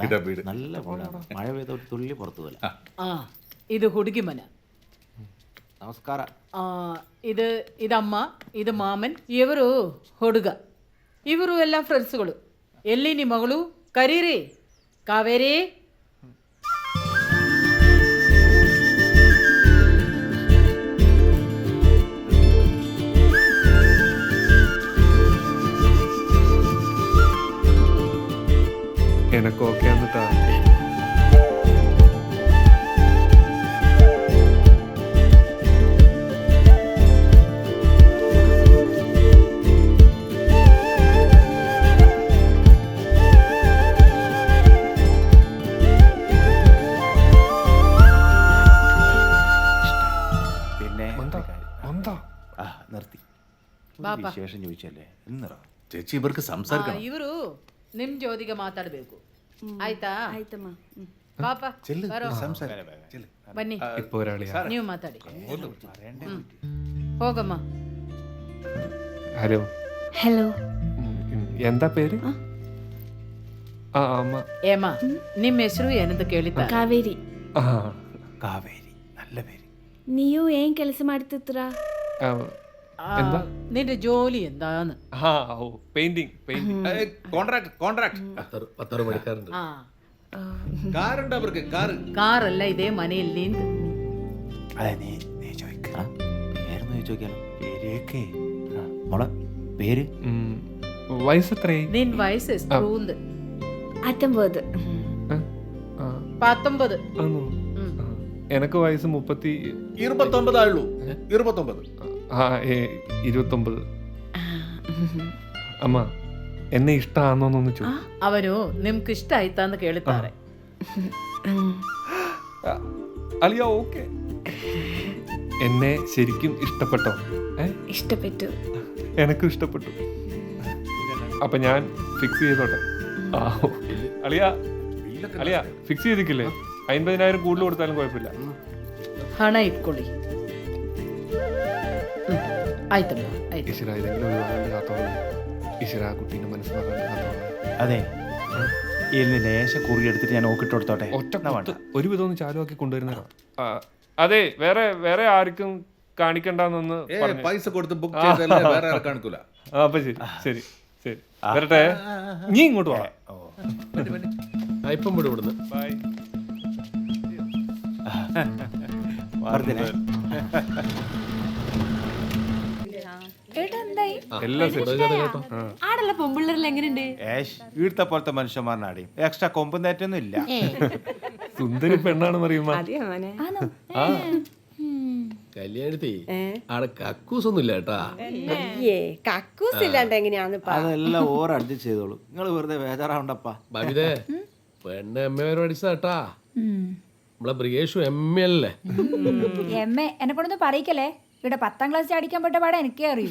ഇതാ വീട് നല്ല വീടാണ് മഴ പെയ്ത ഒരു തുള്ളി പുറത്തു പോലെ ಆ ಇದು ಹುಡುಗಿ ಮನೆ നമസ്കാരം ಆ, ಇದು ಇದಮ್ಮ ಇದು ಮಾಮನ್ ಇವರು ಹುಡುಗ ಇವರು ಎಲ್ಲ ಫ್ರೆಂಡ್ಸ್ಗಳು ಎಲ್ಲಿ ನಿಮ್ಮ ಮಗಳು ಕರೀರಿ ಕಾವೇರಿ ഒരു ಬಾಪ. വിശേഷം ചോദിച്ചല്ലേ എന്നറ ചേച്ചി ഇവർക്ക് സംസാരിക്കണം ಇವರು ನಿಮ್ ಜೋದಿಗೆ ಮಾತಾಡಬೇಕು ಆಯ್ತಾ ಆಯ್ತಮ್ಮ ಹ್ಮ್. ಪಾಪ ചെല്ല് ಬರೋ സംസാരിക്കാം ചെല്ല്. ಬನ್ನಿ ഇപ്പൊ ഒരാളിയാ ನೀವು ಮಾತಾಡಿ ಹ್ಮ್. ಹೋಗಮ್ಮ ഹലോ ഹലോ ഉം, ഉം. എന്താ പേര് ആ അമ്മ ಏಮ್ಮ ನಿಮ್ಮ ಹೆಸರು ಏನಂತ ಕೇಳಿದ್ದ ಕಾವೇರಿ ആ കാവേരി നല്ല പേര് ನೀವು ಏನ್ ಕೆಲಸ ಮಾಡ್ತಿದ್ರ ആ, എന്താ? നിന്റെ ജോലി എന്താന്ന്? ആ ഓ പെയിന്റിംഗ് കോൺട്രാക്ട് കോൺട്രാക്ട് പത്തറ് മണിക്കാറുണ്ട് ആ. കാറുണ്ട് ഇതേ മനയിൽ നീന്ത്. അതെ നീ പേര്? നിൻ വയസ്സ് മുപ്പത്തി ഇരുപത്തി പത്തൊമ്പത്. ഇരുപത്തി വയസ്സ് ഇരുപത്തൊമ്പത്. അമ്മ എന്നെ ഇഷ്ടാന്നോന്നൊന്ന് ചോ അവനോ നിനക്ക് ഇഷ്ടായിത്താന്ന് കേളിത്താറെ. അലിയ ഓക്കെ. എന്നെ ശരിക്കും ഇഷ്ടപ്പെട്ടോ? ഇഷ്ടപ്പെട്ടു. എനക്കും ഇഷ്ടപ്പെട്ടു. അപ്പൊ ഞാൻ ഫിക്സ് ചെയ്തോട്ടെ? അളിയ അളിയ ഫിക്സ് ചെയ്തിക്കില്ലേ അൻപതിനായിരം കൂടുതൽ കൊടുത്താലും കുഴപ്പമില്ല. ഹണ ഇക്കൊള്ളി ಆಯ್ತಮ್ಮ ಆಯ್ತು ഈശ്വര ഇതെങ്കിലും ഒഴിവാകാണ്ട് കാത്തോളെ ഈശ്വര ആ കുട്ടീൻ്റെ മനസ്സിലാകാണ്ട് കാത്തോളെ അതെ ഇരുന്ന് ലേശ കുറി എടുത്തിട്ട് ഞാൻ നോക്കിട്ട് കൊടുത്തോട്ടെ ഒറ്റ എന്നാ വേണ്ട കുത്ത് ഒരു വിധം ഒന്ന് ചാലുവാക്കി കൊണ്ടുവരുന്നതാ ആ, അതെ വേറെ വേറെ ആർക്കും കാണിക്കണ്ടെന്നൊന്ന് ഏ പറഞ്ഞു പൈസ കൊടുത്ത് ബുക്ക് ചെയ്തല്ലേ വേറെ ആരെ കാണിക്കൂല ആ അപ്പൊ ശരി ശരി ശരി വരട്ടെ നീ ഇങ്ങോട്ട് വാ ഓ ആ, ഇപ്പം വിടും ഇവിടുന്ന് ബൈ വെറുതെ ആടല്ല പൊമ്പിള്ളേരിൽ എങ്ങനെയുണ്ട്? ഏഷ് പോലത്തെ മനുഷ്യന്മാരനാടി എക്സ്ട്രാ കൊമ്പും തേറ്റൊന്നും ഇല്ല. സുന്ദരി പെണ്ണാണ് പറയുമ്പോ. ആണോ? ആ. കല്യാണത്തി ആടെ കക്കൂസ് ഒന്നും ഇല്ല കേട്ടാ കക്കൂസ് ഇല്ലാണ്ട് എങ്ങനെയാന്ന് അതെല്ലാം ഓർ അഡ്ജസ്റ്റ് ചെയ്തോളൂ. നിങ്ങൾ വെറുതെ ബേജാറാവണ്ടപ്പാ. ബബിതേ പെണ്ണ് എം എ വരെ പഠിച്ചതാ കേട്ടാ. നമ്മളെ ബ്രിഗേഷു എം എ അല്ലേ എം എ എന്നെ കൊണ്ടൊന്നും പറയിക്കല്ലേ? ഇവിടെ പത്താം ക്ലാസ് അടിക്കാൻ പെട്ട പാടെ എനിക്കേ അറിയൂ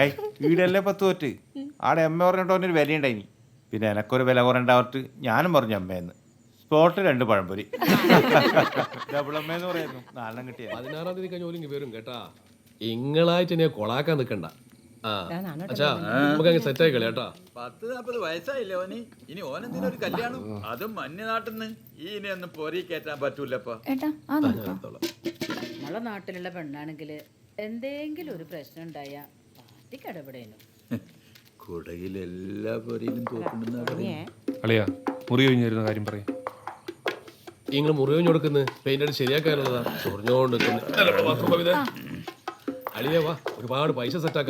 ഏയ് വീടല്ലേ പത്ത് തോറ്റ്? ആടെ എമ്മ പറഞ്ഞിട്ട് ഒരു വില ഉണ്ടായിനി പിന്നെ എനക്കൊരു വില കുറേണ്ടാവട്ട് ഞാനും പറഞ്ഞു അമ്മയെന്ന് സ്പോട്ട് രണ്ട് പഴംപൊരി. ഡബിൾ അമ്മ എന്ന് പറയുന്നു. നാലെണ്ണം കിട്ടിയ. പതിനാറാം തീയതി കഴിഞ്ഞ ജോലി വരും കേട്ടാ. ഇങ്ങളായിട്ട് എന്നെ കൊളാക്കാൻ നിൽക്കണ്ട ആ അച്ഛാ നമുക്ക് അങ്ങ് സെറ്റ് ആയി കേട്ടാ. പത്ത് നാപ്പത് വയസ്സായില്ലേ ഓന്? ഇനി ഓനെന്തിനും ഒരു കല്യാണം? അതും മഞ്ഞനാട്ടിന്ന് ഈ ഇനി ഒന്നും പൊരി കയറ്റാൻ പറ്റൂലപ്പോ. നമ്മളെ നാട്ടിലുള്ള പെണ്ണാണെങ്കിൽ എന്തെങ്കിലും ഒരു പ്രശ്നം ഉണ്ടായ പാർട്ടിക്ക് ഇടപെടേനു കുടയിൽ എല്ലാ പൊരിയിലും തോക്കുണ്ടെന്നാ മുറി കഴിഞ്ഞിരുന്ന കാര്യം പറയും. നിങ്ങൾ മുറിവഞ്ഞു കൊടുക്കുന്നത് പെയിന്റ് അടി ശരിയാക്കാനുള്ളതാ. ചൊറിഞ്ഞോണ്ട് ഇവിടെ അളിയ വാ ഒരുപാട് പൈസ സെറ്റ്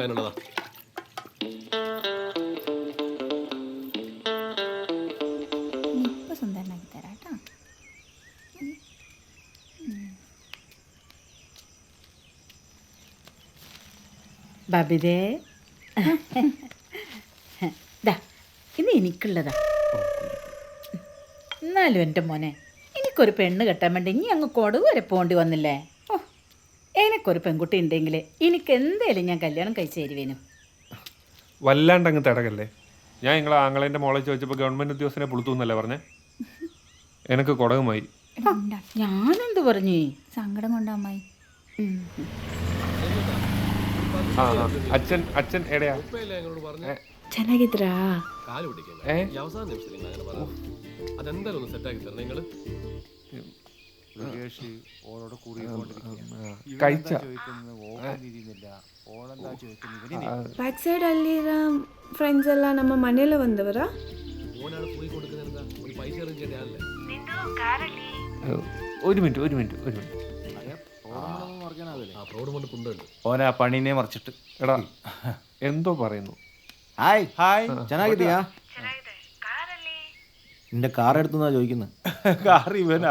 ബബിതേ. ദാ ഇത് എനിക്കുള്ളതാ. എന്നാലും എന്റെ മോനെ എനിക്കൊരു പെണ്ണ് കെട്ടാൻ വേണ്ടി ഇനി അങ്ങ് കൊടുവ് വരെ പോണ്ടി വന്നില്ലേ? ഓ എനിക്കൊരു പെൺകുട്ടി ഉണ്ടെങ്കിൽ എനിക്ക് എന്തേലും ഞാൻ കല്യാണം കഴിച്ചു തരുവേനും. വല്ലാണ്ട് അങ്ങ് തടകല്ലേ? ഞാൻ നിങ്ങളെ ആങ്ങളേന്റെ മോളെ ചോദിച്ചപ്പോൾ ഗവൺമെന്റ് ഉദ്യോഗസ്ഥനെ പുളുത്തൂന്നല്ലേ പറഞ്ഞേ? എനിക്ക് കൊടകുമായി. ഞാനെന്ത് പറഞ്ഞു? സങ്കടം കൊണ്ട് അമ്മായി? ആ ആ. അച്ഛൻ അച്ഛൻ എടയാ ഇപ്പൊ ഇല്ലേ ഞങ്ങളോട് പറഞ്ഞ ಚೆನ್ನಾಗಿದ್ರಾ കാല് പിടിക്കണ്ട ഏ? ഈ അവസാന നിമിഷത്തിൽ നിങ്ങൾ അങ്ങനെ പറഞ്ഞു അതെന്തായാലും ഒന്ന് സെറ്റാക്കി തരണം നിങ്ങൾ ബ്രിഗേഷ് ഓളോട് കൂറിക്കൊണ്ടിരിക്കുക കഴിച്ച ചോദിക്കുന്നത് ഓളം തിരിയുന്നില്ല ഓളെന്താ ചോദിക്കുന്നത് ഇവന് ಬ್ಯಾಕ್ ಸೈಡ್ ಅಲ್ಲಿರೋ ಫ್ರೆಂಡ್ಸ್ ಎಲ್ಲ ನಮ್ಮ ಮನೇಲೆ ಬಂದವರಾ ഓനാണ് ഫ്രീ കൊടുക്കുന്നത് എന്താ ഒരു പൈസ അറേഞ്ച് ചെയ്യേണ്ട ആളല്ലേ ഒരു മിനിറ്റ് ഒരു മിനിറ്റ് ഓനാ ആ പണിനെ മറിച്ചിട്ട്. എടാ. എന്തോ പറയുന്നു. ഹായ്. ഹായ്. ചെന്നാഗിത്തിയാ നിന്റെ കാർ എടുത്തുന്നാ ചോദിക്കുന്നത് കാർ ഇവനാ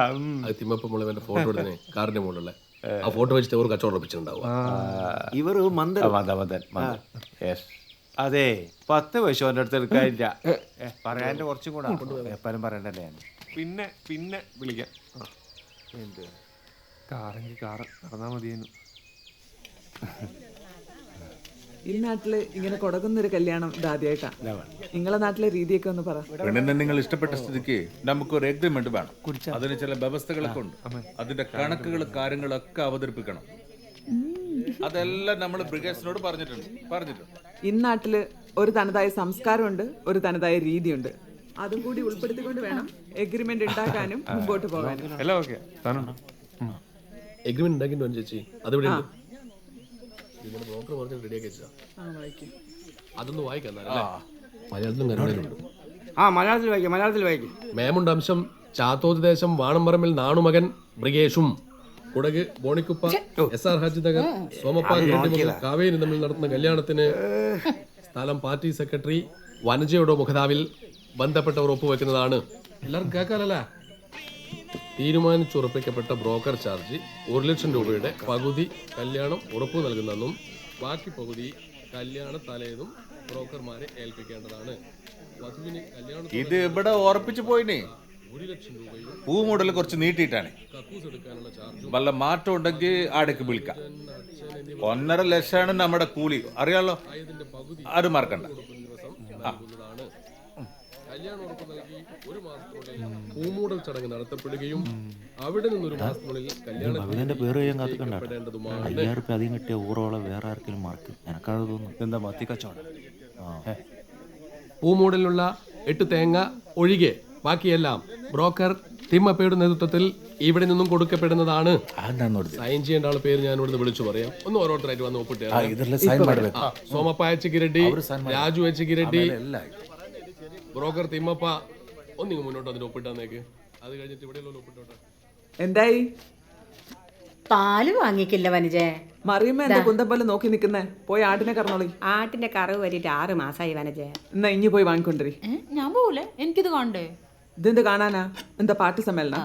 തിമ്മപ്പുള്ളവന്റെ ഫോട്ടോ എടുത്തേ. കാറിന്റെ മുകളിലുള്ള ആ ഫോട്ടോ വെച്ചിട്ട് ഒരു കച്ചവടം വെച്ചിട്ടുണ്ടാവും ഇവർ മന്ദൻ മന്ദൻ. യെസ് അതെ പത്ത് വയസ്സോ എന്റെ അടുത്ത് എടുക്കാനില്ല. പറയാന്റെ കുറച്ചും കൂടെ. എപ്പോഴും പറയണ്ടല്ലേ പിന്നെ പിന്നെ വിളിക്കാം. എന്ത്? കാറെങ്കിൽ കാറ് നടന്നാ മതിയെന്നു ഈ നാട്ടിൽ ഇങ്ങനെ കൊടുക്കുന്നൊരു കല്യാണം ഇതാദ്യമായിട്ടാ നിങ്ങളെ നാട്ടിലെ രീതിയൊക്കെ ഒന്ന് പറ. പെണ്ണിനെ നിങ്ങൾ ഇഷ്ടപ്പെട്ട സ്ഥിതിക്ക് നമുക്ക് ഒരു എഗ്രിമെന്റ് വേണം അതിന് ചില വ്യവസ്ഥകളൊക്കെ ഉണ്ട്. അതിന്റെ കണക്കുകൾ കാര്യങ്ങളൊക്കെ അവതരിപ്പിക്കണം. അതെല്ലാം നമ്മൾ ബ്രിഗേഴ്സിനോട് പറഞ്ഞിട്ടുണ്ട്. പറഞ്ഞിട്ടുണ്ട്. ഇന്നാട്ടിൽ ഒരു തനതായ സംസ്കാരമുണ്ട് ഒരു തനതായ രീതിയുണ്ട്. അതും കൂടി ഉൾപ്പെടുത്തിക്കൊണ്ട് വേണം എഗ്രിമെന്റ് ഉണ്ടാക്കാനും മുമ്പോട്ട് പോകാനും. എല്ലാം ഓക്കെ. താനുണ്ടോ എഗ്രിമെന്റ് ചേച്ചി. അതെവിടെ ഉണ്ട് ബ്രോക്കർ പറഞ്ഞ റെഡിയാക്കി വെച്ചാ ആ വായിക്കും. അതൊന്ന് വായിക്കാം എന്നാലല്ലേ? മലയാളത്തിലും കന്നഡയിലുണ്ട് ആ മലയാളത്തിൽ വായിക്കാം മലയാളത്തിൽ വായിക്കും. മേമുണ്ട് അംശം ചാത്തോത് ദേശം വാണമ്പറമ്പിൽ നാണുമകൻ ബ്രിഗേഷും കുടക് ബോണിക്കുപ്പ എസ് ആർ ഹാജി നഗർ സോമപ്പ ഗ്രണ്ടിമകൾ കാവേരി തമ്മിൽ നടത്തുന്ന കല്യാണത്തിന് സ്ഥലം പാർട്ടി സെക്രട്ടറി വനജയുടെ മുഖതാവിൽ ബന്ധപ്പെട്ടവർ ഒപ്പുവെക്കുന്നതാണ്. എല്ലാവർക്കും കേൾക്കാനല്ല തീരുമാനിച്ചുറപ്പിക്കപ്പെട്ട ബ്രോക്കർ ചാർജ് ഒരു ലക്ഷം രൂപയുടെ പകുതി കല്യാണം ഉറപ്പു നൽകുന്നെന്നും ബാക്കി പകുതി കല്യാണ തലേന്നും ബ്രോക്കർമാരെ ഏൽപ്പിക്കേണ്ടതാണ്. വധുവിന് കല്യാണ ഇത് ഇവിടെ ഉറപ്പിച്ചു പോയിനെ. ഒരു ലക്ഷം രൂപയും പൂ മോഡൽ കുറച്ച് നീട്ടിയിട്ടാണ്. കക്കൂസ് എടുക്കാനുള്ള ചാർജും വല്ല മാറ്റം ഉണ്ടെങ്കിൽ ആടേക്ക് വിളിക്കാം. ഒന്നര ലക്ഷമാണ് നമ്മുടെ കൂലി. അറിയാലോ? അത് മറക്കണ്ട. ആ. കല്യാണം ഉറപ്പുനൽകി ഒരു മാസത്തിനുള്ളിൽ പൂമൂടൽ ചടങ്ങ് നടത്തപ്പെടുകയും അവിടെ നിന്നൊരു മാസത്തിനുള്ളിൽ കല്യാണം പേര് കഴിയാൻ കാത്തിക്കണ്ടേണ്ടതുമാണ് അയ്യായിരം റുപ്യ അധികം കിട്ടിയ ഊറോളം വേറെ ആർക്കെങ്കിലും മാർക്ക്. എനക്കാണ് തോന്നുന്നു എന്താ മത്തി കച്ചവടം? പൂമൂടലുള്ള എട്ട് തേങ്ങ ഒഴികെ ബാക്കിയെല്ലാം ബ്രോക്കർ തിമ്മപ്പയുടെ നേതൃത്വത്തിൽ ഇവിടെ നിന്നും കൊടുക്കപ്പെടുന്നതാണ്. സൈൻ ചെയ്യേണ്ട ആൾ പേര് ഞാൻ ഇവിടുന്ന് വിളിച്ചു പറയാം. ഒന്ന് ഓരോരുത്തരായിട്ട് വന്ന് ഒപ്പിട്ട് സോമപ്പായ ചിക്കിരട്ടി രാജു എച്ചിക്കിരട്ടി ബ്രോക്കർ തിമ്മപ്പ ഒന്നിങ്ങ് മുന്നോട്ട് അതിന് ഒപ്പിട്ടാന്നേക്ക് അത് കഴിഞ്ഞിട്ട് ഇവിടെ ഒപ്പിട്ടോട്ടെ എന്തായി? പാൽ വാങ്ങിക്കില്ല വനജേ. മറിയുമ്പോ എന്താ കുന്തം നോക്കി നിക്കുന്നേ? പോയി ആട്ടിനെ കറന്നോളി. ആട്ടിന്റെ കറവ് വരിട്ട് ആറ് മാസമായി വനജേ. എന്നാ ഇനി പോയി വാങ്ങിക്കൊണ്ടിരി. ഞാൻ പോകൂലേ എനിക്കിത് കാണണ്ടേ? ഇതെന്ത് കാണാനാ? എന്താ പാട്ട് സമ്മേളന?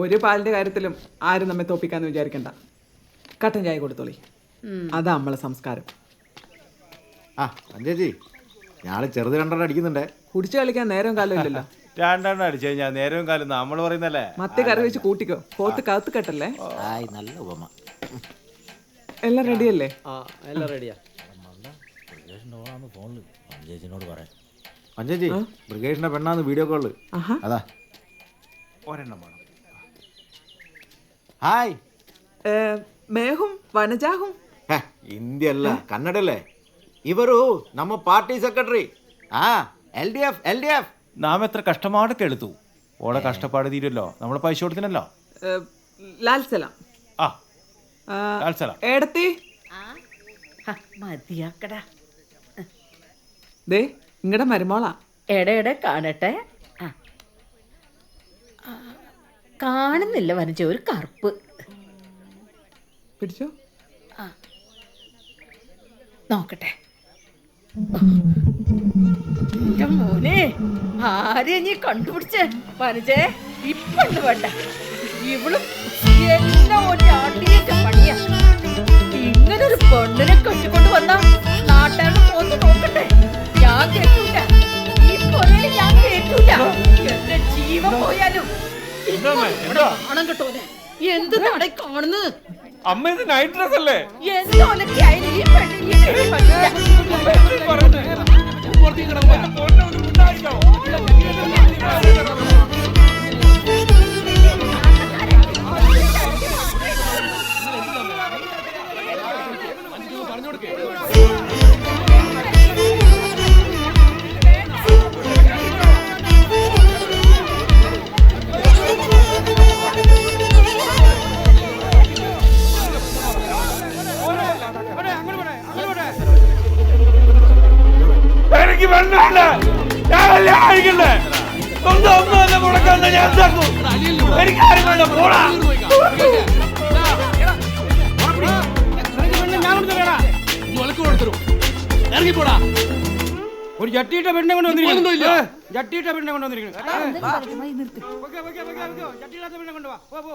ഒരു പാലിന്റെ കാര്യത്തിലും ആരും നമ്മെ തോപ്പിക്കാന്ന് വിചാരിക്കണ്ട. കട്ടൻ ചായ കൊടുത്തോളി. അതാ നമ്മളെ സംസ്കാരം. ആ സഞ്ജയജി ഞാൻ ചെറുത് രണ്ടെണ്ണം അടിക്കുന്നുണ്ടേ. കുടിച്ചു കളിക്കാൻ നേരം കാലം ഇല്ലല്ലോ. രണ്ടെണ്ണം അടിച്ചു കഴിഞ്ഞാൽ നേരവും കാലം നമ്മൾ പറയുന്നല്ലേ? മത്തി കറി വെച്ച് കൂട്ടിക്കോ. പോത്ത് കത്ത് കെട്ടല്ലേ? ആയി നല്ല ഉപമ. എല്ലാം റെഡിയല്ലേ? എല്ലാം റെഡിയാ. ഫോണിൽ പഞ്ചേച്ചിനോട് പറയാം പഞ്ചേച്ചി ബ്രിഗേഷിന്റെ പെണ്ണാന്ന് വീഡിയോ കോൾ അതാ. ഒരെണ്ണം വേണം. ഹായ്. മേഹും വനജാഹും? ഇന്ത്യ അല്ല കന്നഡല്ലേ? ಇವರು ನಮ್ಮ ಪಾರ್ಟಿ ಸೆಕ್ರೆಟರಿ ಹಾ L D F L D F നാം എത്ര കഷ്ടപ്പാടൊക്കെ എടുത്തു ഓളെ കഷ്ടപ്പാട് തീരുമല്ലോ നമ്മൾ പൈസ കൊടുത്തിനല്ലോ ഏ, ലാൽ സലാം ആ ആ, ലാൽസലാം ഏടത്തി മതിയാക്കടാ ദേ ഇങ്ങടെ മരുമോളാ എടെ എടെ കാണട്ടെ ആ. ആ, കാണുന്നില്ല വനിജ ഒരു കറുപ്പ് പിടിച്ചോ നോക്കട്ടെ എന്റെ മോനെ ആരെയാ നീ കണ്ടുപിടിച്ചേ? മനജേ ഇപ്പണ്ട് വേണ്ട. ഇവളും എല്ലാം ഒരാട്ടിയൊക്കെ പണിയാ. ഇങ്ങനൊരു പെണ്ണിനെ കെട്ടിക്കൊണ്ട് വന്ന നാട്ടുകാരുടെ പോന്ന് നോക്കട്ടെ ഞാൻ കേട്ടൂല. ഈ പൊരയിൽ ഞാൻ കേട്ടൂല. എന്റെ ജീവൻ പോയാലും കാണാൻ കിട്ടൂലെ എന്ത് നട കാണുന്നത്? അമ്മ ഇത് നൈറ്റ് ഡ്രസ് അല്ലേ? എന്തോലൊക്കെ ആയാലും ഈ പെണ്ണിനെ പെണ്ണിന് പറ്റില്ല. ഒരു ജട്ടിയിട്ട പെണ്ണെ കൊണ്ട് വന്നിരിക്കുന്നു ജട്ടിയിട്ട പെണ്ണെ കൊണ്ട് വന്നിരിക്കുന്നു ചട്ടിയില്ലാത്ത പെണ്ണെ കൊണ്ട് വാ പോ പോ